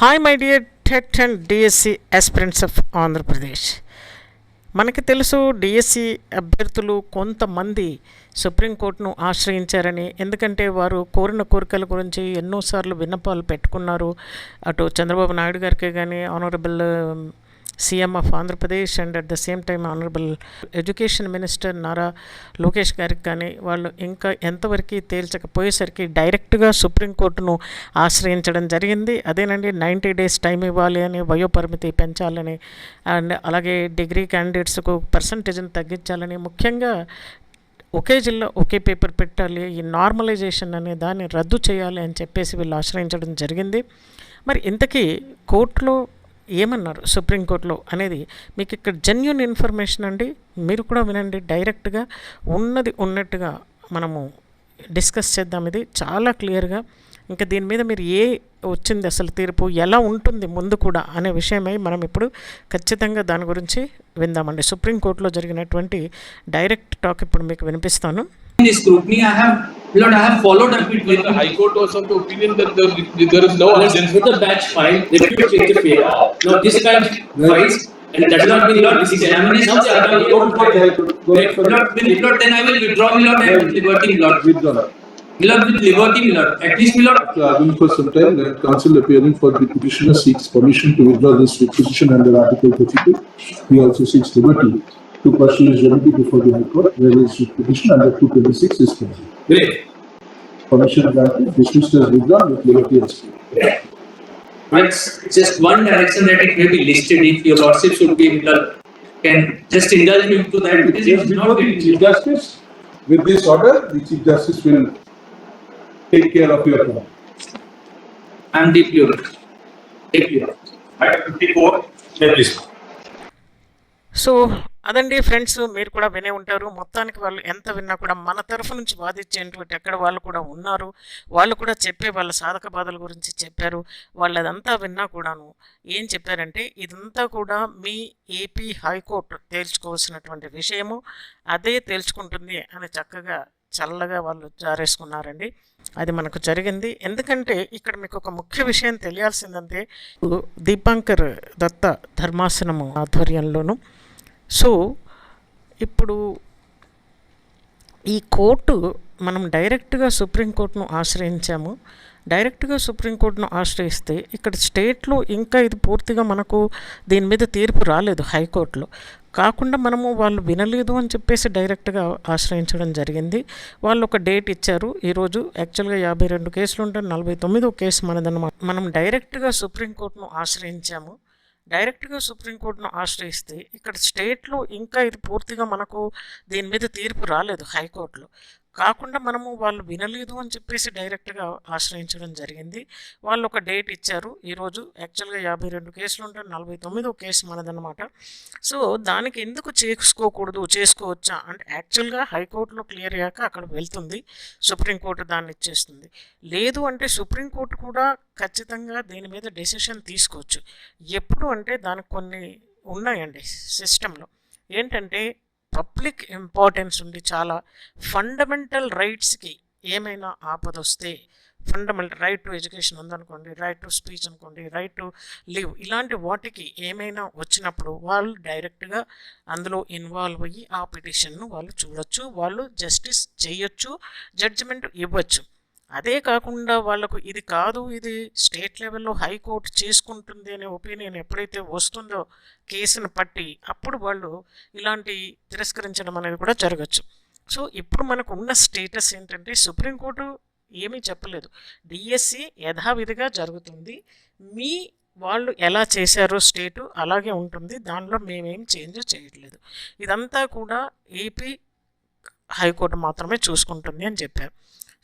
Hi my dear TET and DSC aspirants of Andhra Pradesh మనకి తెలుసు DSC అభ్యర్థులు కొంతమంది సుప్రీంకోర్టును ఆశ్రయించారని. ఎందుకంటే వారు కోరిన కోరికల గురించి ఎన్నోసార్లు విన్నపాలు పెట్టుకున్నారు. అటు చంద్రబాబు నాయుడు గారికి కానీ honourable CM of Andhra Pradesh and at the same time honourable education minister Nara Lokesh గారికి కానీ వాళ్ళు ఇంకా ఎంతవరకు తేల్చకపోయేసరికి డైరెక్ట్గా సుప్రీంకోర్టును ఆశ్రయించడం జరిగింది. అదేనండి నైంటీ డేస్ టైం ఇవ్వాలి అని వయోపరిమితి పెంచాలని అండ్ అలాగే డిగ్రీ క్యాండిడేట్స్కు పర్సంటేజ్ని తగ్గించాలని ముఖ్యంగా ఒకే జిల్లా ఒకే పేపర్ పెట్టాలి ఈ నార్మలైజేషన్ అనే దాన్ని రద్దు చేయాలి అని చెప్పేసి వీళ్ళు ఆశ్రయించడం జరిగింది. మరి ఇంతకీ కోర్టులో ఏమన్నారు సుప్రీంకోర్టులో అనేది మీకు ఇక్కడ జెన్యున్ ఇన్ఫర్మేషన్ అండి మీరు కూడా వినండి డైరెక్ట్గా ఉన్నది ఉన్నట్టుగా మనము డిస్కస్ చేద్దాం. ఇది చాలా క్లియర్గా ఇంకా దీని మీద మీరు ఏ వచ్చింది అసలు తీర్పు ఎలా ఉంటుంది ముందు కూడా అనే విషయమై మనం ఇప్పుడు ఖచ్చితంగా దాని గురించి విందామండి. సుప్రీంకోర్టులో జరిగినటువంటి డైరెక్ట్ టాక్ ఇప్పుడు మీకు వినిపిస్తాను. In this scrutiny, I have, Lord, I have followed up it with The High Court was of the opinion that there, there is no Let's urgency. put the batch file, they will take the fair. Now, this batch files, and that has not been Lord, this examination, I have Go for the High Court. Go for the- Lord, with Lord, then I will withdraw, Lord, and with liberty, Lord. Withdraw. Lord, with liberty, Lord, at least, Lord, After arguing for some time, the counsel appearing for the petitioner seeks permission to withdraw this petition under Article thirty-two. He also seeks liberty to pursue his remedy before the High Court, where his petition under two twenty-six is pending. great. Permission granted, dismissed as withdrawn with liberty and speed. It's just one direction that it may be listed, if your lordship should be, Lord, can just indulge me to that, because it Yes, before not the. Chief Justice, with this order, the Chief Justice will take care of your problem. I am deeply, honored. deeply. honored. Item fifty-four, may please. So అదండి friends మీరు కూడా వినే ఉంటారు. మొత్తానికి వాళ్ళు ఎంత విన్నా కూడా మన తరఫు నుంచి బాధించేటువంటి ఎక్కడ వాళ్ళు కూడా ఉన్నారు. వాళ్ళు కూడా చెప్పే వాళ్ళ సాధక బాధల గురించి చెప్పారు. వాళ్ళదంతా విన్నా కూడాను ఏం చెప్పారంటే ఇదంతా కూడా మీ ఏపీ హైకోర్టు తేల్చుకోవాల్సినటువంటి విషయము అదే తేల్చుకుంటుంది అని చక్కగా చల్లగా వాళ్ళు జారేసుకున్నారండి. అది మనకు జరిగింది. ఎందుకంటే ఇక్కడ మీకు ఒక ముఖ్య విషయం తెలియాల్సిందంటే దీపాంకర్ దత్త ధర్మాసనము ఆధ్వర్యంలోను సో ఇప్పుడు ఈ కోర్టు మనం డైరెక్ట్గా సుప్రీంకోర్టును ఆశ్రయించాము. డైరెక్ట్గా సుప్రీంకోర్టును ఆశ్రయిస్తే ఇక్కడ స్టేట్లో ఇంకా ఇది పూర్తిగా మనకు దీని మీద తీర్పు రాలేదు హైకోర్టులో. కాకుండా మనము వాళ్ళు వినలేదు అని చెప్పేసి డైరెక్ట్గా ఆశ్రయించడం జరిగింది. వాళ్ళు ఒక డేట్ ఇచ్చారు. ఈరోజు యాక్చువల్గా యాభై రెండు కేసులు ఉంటే నలభై తొమ్మిదో కేసు మనదన్నమాట. మనం డైరెక్ట్గా సుప్రీంకోర్టును ఆశ్రయించాము. డైరెక్ట్గా సుప్రీంకోర్టును ఆశ్రయిస్తే ఇక్కడ స్టేట్లో ఇంకా ఇది పూర్తిగా మనకు దీని మీద తీర్పు రాలేదు హైకోర్టులో. కాకుండా మనము వాళ్ళు వినలేదు అని చెప్పేసి డైరెక్ట్గా ఆశ్రయించడం జరిగింది. వాళ్ళు ఒక డేట్ ఇచ్చారు. ఈరోజు యాక్చువల్గా యాభై రెండు కేసులు ఉంటే నలభై తొమ్మిదో కేసు మనదన్నమాట. సో దానికి ఎందుకు చేసుకోకూడదు? చేసుకోవచ్చా? అంటే యాక్చువల్గా హైకోర్టులో క్లియర్ అయ్యాక అక్కడ వెళ్తుంది. సుప్రీంకోర్టు దాన్ని ఇచ్చేస్తుంది. లేదు అంటే సుప్రీంకోర్టు కూడా ఖచ్చితంగా దీని మీద డెసిషన్ తీసుకోవచ్చు. ఎప్పుడు అంటే దానికి కొన్ని ఉన్నాయండి సిస్టంలో. ఏంటంటే పబ్లిక్ ఇంపార్టెన్స్ ఉండి చాలా ఫండమెంటల్ రైట్స్కి ఏమైనా ఆపదొస్తే ఫండమెంటల్ రైట్ టు ఎడ్యుకేషన్ ఉందనుకోండి రైట్ టు స్పీచ్ అనుకోండి రైట్ టు లివ్ ఇలాంటి వాటికి ఏమైనా వచ్చినప్పుడు వాళ్ళు డైరెక్ట్గా అందులో ఇన్వాల్వ్ అయ్యి ఆ పిటిషన్ను వాళ్ళు చూడొచ్చు వాళ్ళు జస్టిస్ చేయొచ్చు జడ్జిమెంట్ ఇవ్వచ్చు. అదే కాకుండా వాళ్ళకు ఇది కాదు ఇది స్టేట్ లెవెల్లో హైకోర్టు చేసుకుంటుంది అనే ఒపీనియన్ ఎప్పుడైతే వస్తుందో కేసును పట్టి అప్పుడు వాళ్ళు ఇలాంటి తిరస్కరించడం అనేది కూడా జరగచ్చు. సో ఇప్పుడు మనకు ఉన్న స్టేటస్ ఏంటంటే సుప్రీంకోర్టు ఏమీ చెప్పలేదు. డిఎస్సి యథావిధిగా జరుగుతుంది. మీ వాళ్ళు ఎలా చేశారో స్టేటు అలాగే ఉంటుంది. దానిలో మేమేం చేంజ్ చేయట్లేదు. ఇదంతా కూడా ఏపీ హైకోర్టు మాత్రమే చూసుకుంటుంది అని చెప్పారు.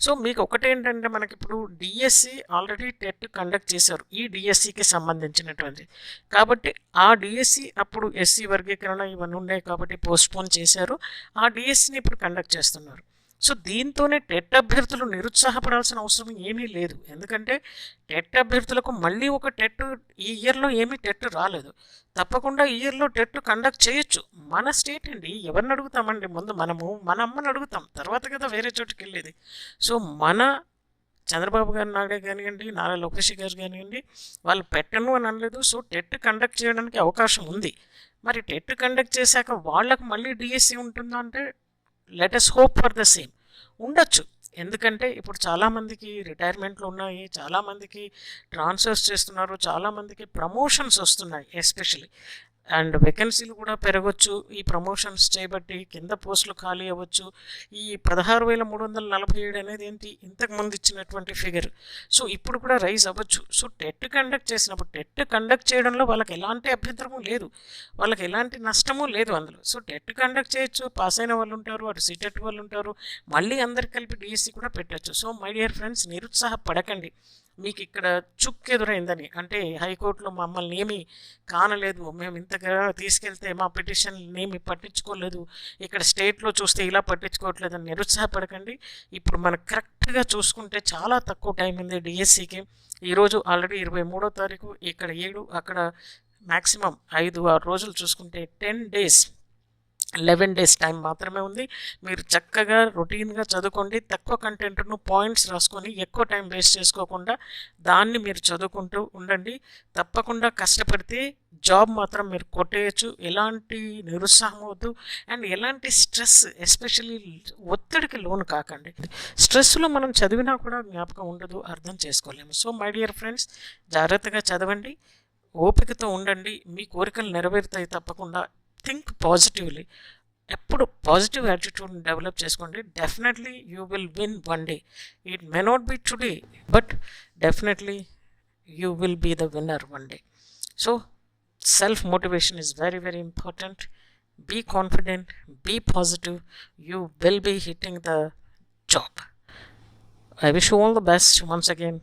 సో మీకు ఒకటేంటంటే మనకి ఇప్పుడు డిఎస్సి ఆల్రెడీ టెట్ కండక్ట్ చేశారు. ఈ డిఎస్సికి సంబంధించినటువంటి కాబట్టి ఆ డిఎస్సి అప్పుడు ఎస్సీ వర్గీకరణ ఇవన్నీ ఉన్నాయి కాబట్టి పోస్ట్పోన్ చేశారు. ఆ డిఎస్సిని ఇప్పుడు కండక్ట్ చేస్తున్నారు. సో దీంతోనే టెట్ అభ్యర్థులు నిరుత్సాహపడాల్సిన అవసరం ఏమీ లేదు. ఎందుకంటే టెట్ అభ్యర్థులకు మళ్ళీ ఒక టెట్ ఈ ఇయర్లో ఏమీ టెట్ రాలేదు. తప్పకుండా ఈ ఇయర్లో టెట్ కండక్ట్ చేయొచ్చు. మన స్టేట్ అండి. ఎవరిని అడుగుతామండి? ముందు మనము మన అమ్మని అడుగుతాం. తర్వాత కదా వేరే చోటుకి వెళ్ళేది. సో మన చంద్రబాబు గారు నాయుడే కానివ్వండి నారా లోకేష్ గారు కానివ్వండి వాళ్ళు పెట్టను అని అనలేదు. సో టెట్ కండక్ట్ చేయడానికి అవకాశం ఉంది. మరి టెట్ కండక్ట్ చేశాక వాళ్ళకు మళ్ళీ డిఎస్సి ఉంటుందా అంటే let's hope for the same ఉండొచ్చు. ఎందుకంటే ఇప్పుడు చాలామందికి రిటైర్మెంట్లు ఉన్నాయి చాలామందికి ట్రాన్స్ఫర్స్ చేస్తున్నారు చాలామందికి ప్రమోషన్స్ వస్తున్నాయి ఎస్పెషలీ అండ్ వేకెన్సీలు కూడా పెరగవచ్చు ఈ ప్రమోషన్స్ చేయబట్టి కింద పోస్టులు ఖాళీ అవ్వచ్చు. ఈ పదహారు వేల మూడు వందల నలభై ఏడు అనేది ఏంటి? ఇంతకు ముందు ఇచ్చినటువంటి ఫిగర్ సో ఇప్పుడు కూడా రైజ్ అవ్వచ్చు. సో టెట్ కండక్ట్ చేసినప్పుడు టెట్ కండక్ట్ చేయడంలో వాళ్ళకి ఎలాంటి అభ్యంతరము లేదు. వాళ్ళకి ఎలాంటి నష్టము లేదు అందులో. సో టెట్ కండక్ట్ చేయొచ్చు. పాస్ అయిన వాళ్ళు ఉంటారు. అటు సీటెట్ వాళ్ళు ఉంటారు. మళ్ళీ అందరు కలిపి డిఎస్సి కూడా పెట్టచ్చు. సో మై డియర్ ఫ్రెండ్స్ నిరుత్సాహపడకండి. మీకు ఇక్కడ చుక్కెదురైందని. అంటే హైకోర్టులో మమ్మల్ని ఏమీ కానలేదు. మేము ఇంతగా తీసుకెళ్తే మా పిటిషన్ ఏమి పట్టించుకోలేదు. ఇక్కడ స్టేట్లో చూస్తే ఇలా పట్టించుకోవట్లేదని నిరుత్సాహపడకండి. ఇప్పుడు మనం కరెక్ట్గా చూసుకుంటే చాలా తక్కువ టైం ఉంది డిఎస్సికి. ఈరోజు ఆల్రెడీ ఇరవై మూడో తారీఖు. ఇక్కడ ఏడు అక్కడ మ్యాక్సిమం ఐదు ఆరు రోజులు చూసుకుంటే ten days eleven days time మాత్రమే ఉంది. మీరు చక్కగా రొటీన్గా చదువుకోండి. తక్కువ కంటెంట్ను పాయింట్స్ రాసుకొని ఎక్కువ టైం వేస్ట్ చేసుకోకుండా దాన్ని మీరు చదువుకుంటూ ఉండండి. తప్పకుండా కష్టపడితే జాబ్ మాత్రం మీరు కొట్టేయచ్చు. ఎలాంటి నిరుత్సాహం వద్దు. అండ్ ఎలాంటి స్ట్రెస్ ఎస్పెషల్లీ ఒత్తిడికి లోను కాకండి. స్ట్రెస్లో మనం చదివినా కూడా జ్ఞాపకం ఉండదు. అర్థం చేసుకోలేము. సో మై డియర్ ఫ్రెండ్స్ జాగ్రత్తగా చదవండి. ఓపికతో ఉండండి. మీ కోరికలు నెరవేరుతాయి తప్పకుండా. థింక్ పాజిటివ్లీ ఎప్పుడు పాజిటివ్ యాటిట్యూడ్ని డెవలప్ చేసుకోండి definitely you will win one day it may not be today but definitely you will be the winner one day so self motivation is very very important be confident be positive you will be hitting the job i wish you all the best once again